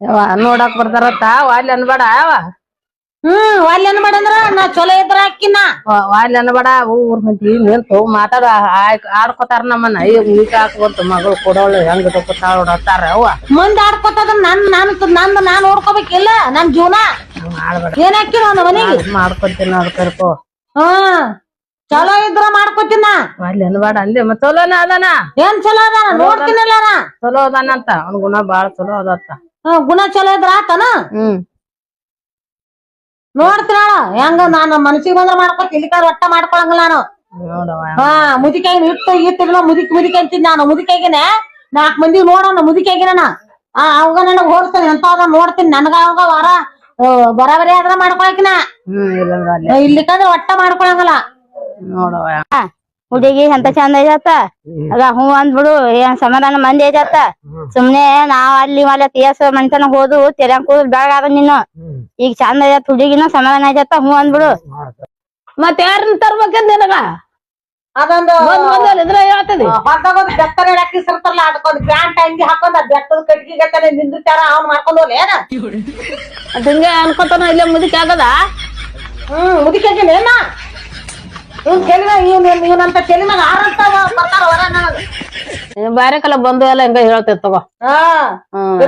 ಯವ್ವ ನೋಡಕ್ ಬರ್ತಾರತ್ತ? ವಾಲ್ಯ ಅನ್ಬೇಡ ಯಾವ ಹ್ಮ್ ವಾಲಿ ಅನ್ಬೇಡ ಅಂದ್ರ ನಾ ಚಲೋ ಇದ್ರ ಅಕ್ಕಿನ. ವಾಲ್ಯ ಅನ್ಬೇಡ ಊರ್ ಮಂದಿ ನಿಂತು ಮಾತಾಡ ಆಡ್ಕೋತಾರ ನಮ್ಮನ್ನ. ಈಗ ಊಟ ಹಾಕ್ಬಂತು ಮಗಳು ಕೊಡೋಳು ಹೆಂಗ್ ತಗೋತಾಳ ನೋಡತ್ತಾರ ಅವ್ವ ಮುಂದ್ ಆಡ್ಕೊತದ ನನ್ ನನ್ ನಂದ್ ನಾನ್ ನೋಡ್ಕೋಬೇಕಿಲ್ಲ ನನ್ ಜೀವನ. ಮಾಡ್ಬೇಡ ಏನ್ ಹಾಕಿ ನನ್ನ ಮನೆಗೆ ಮಾಡ್ಕೊತೀನಿ ನೋಡ್ಕರ್ಕೋ ಹ್ಮ್ ಚಲೋ ಇದ್ರ ಮಾಡ್ಕೋತೀನ. ಅಲ್ಲಿ ಅನ್ಬೇಡ ಅಂದೆ ಮತ್ ಚಲೋನ ಅದಾನ? ಏನ್ ಚಲೋ ಅದಾನ? ನೋಡ್ತೀನಲ್ಲ ಚಲೋ ಅದಾನಂತ ಅವ್ನ ಗುಣ ಬಾಳ ಚಲೋ ಅದತ್ತ ಗುಣ ಚಲೋ ಇದ್ರ ಆತನ? ಹ್ಮ್. ನೋಡ್ತೀನಾಳ ಹೆಂಗ ನಾನು ಮನಸ್ಸಿಗೆ ಬಂದ್ರ ಮಾಡ್ಕೊತ ಇಲ್ಲಿಕಾರ ಒಟ್ಟ ಮಾಡ್ಕೊಳಂಗಿಲ್ಲ ನಾನು. ಹಾ ಮುದಿಕಾಯಿನ ಇಟ್ಟು ಇಟ್ಟಿಲ್ಲ ಮುದಿಕ್ ಮುದಿಕ ಅಂತಿದ್ ನಾನು. ಮುದಿಕಾಗಿನ ನಾಲ್ಕ್ ಮಂದಿ ನೋಡೋಣ ಮುದಿಕಾಗಿನ ನಾ. ಆ ಅವಾಗ ನನಗ್ ಹೋಲಿಸ್ತಾನೆ ಎಂತ ನೋಡ್ತೀನಿ. ನನಗ ಅವಾಗ ವಾರ ಬರಾಬರಿ ಆದ್ರ ಮಾಡ್ಕೊಳಕಿನ. ಇಲ್ಲಿಕಂದ್ರ ಒಟ್ಟ ಮಾಡ್ಕೊಳಂಗಲ್ಲ. ನೋಡವ ಹುಡುಗಿ ಎಂತ ಚಂದ ಐತ ಅದ ಹೂ ಅಂದ್ಬಿಡು ಏನ್ ಸಮಾಧಾನ ಮಂದಿ ಐತ ಸುಮ್ನೆ ನಾವ್ ಅಲ್ಲಿ ಮಲೆ ತೀಯಸ್ ಮನ್ತನ ಹೋದು ತೆರಂಗ್ ಕೂದ್ ಬೆಳಗಾದ ನೀನು. ಈಗ ಚಂದ ಐತ ಹುಡುಗಿನ ಸಮಾಧಾನ ಐತ ಹೂ ಅಂದ್ಬಿಡು. ಮತ್ ಯಾರನ್ನ ತರ್ಬೇಕಂದ ನಿನಗ? ಅದೊಂದು ಬೆತ್ತನ ಹಾಕಿಸಿರ್ತಾರಲ್ಲ ಅದಕ್ಕೊಂದು ಪ್ಯಾಂಟ್ ಅಂಗಿ ಹಾಕೊಂಡ್ ಆ ಬೆತ್ತದ ಕಟ್ಗಿ ಗತ್ತನೆ ನಿಂದಿರ್ತಾರ ಅವ್ನ್ ಮಾಡ್ಕೊಂಡ್ ಹೋಗ್ಲಿ ಏನ? ಅದ್ ಅನ್ಕೋತಾನ ಇಲ್ಲೇ ಮುದುಕಿ ಆಗದ? ಹ್ಮ್ ಮುದುಕಿ ಏನ? ಇವ್ನ್ ಕೆಲಿನ ಇವ್ನ ಇವನಂತ ಕೆಲಿನಾಗ ಆರಂತ ಬರ್ತಾರ ಹೊರ ನನಗ. ಬ್ಯಾರೆ ಕಲ ಬಂದು ಎಲ್ಲ ಹಿಂಗ ಹೇಳ್ತೇವ್ ತಗೋ. ಹಾ.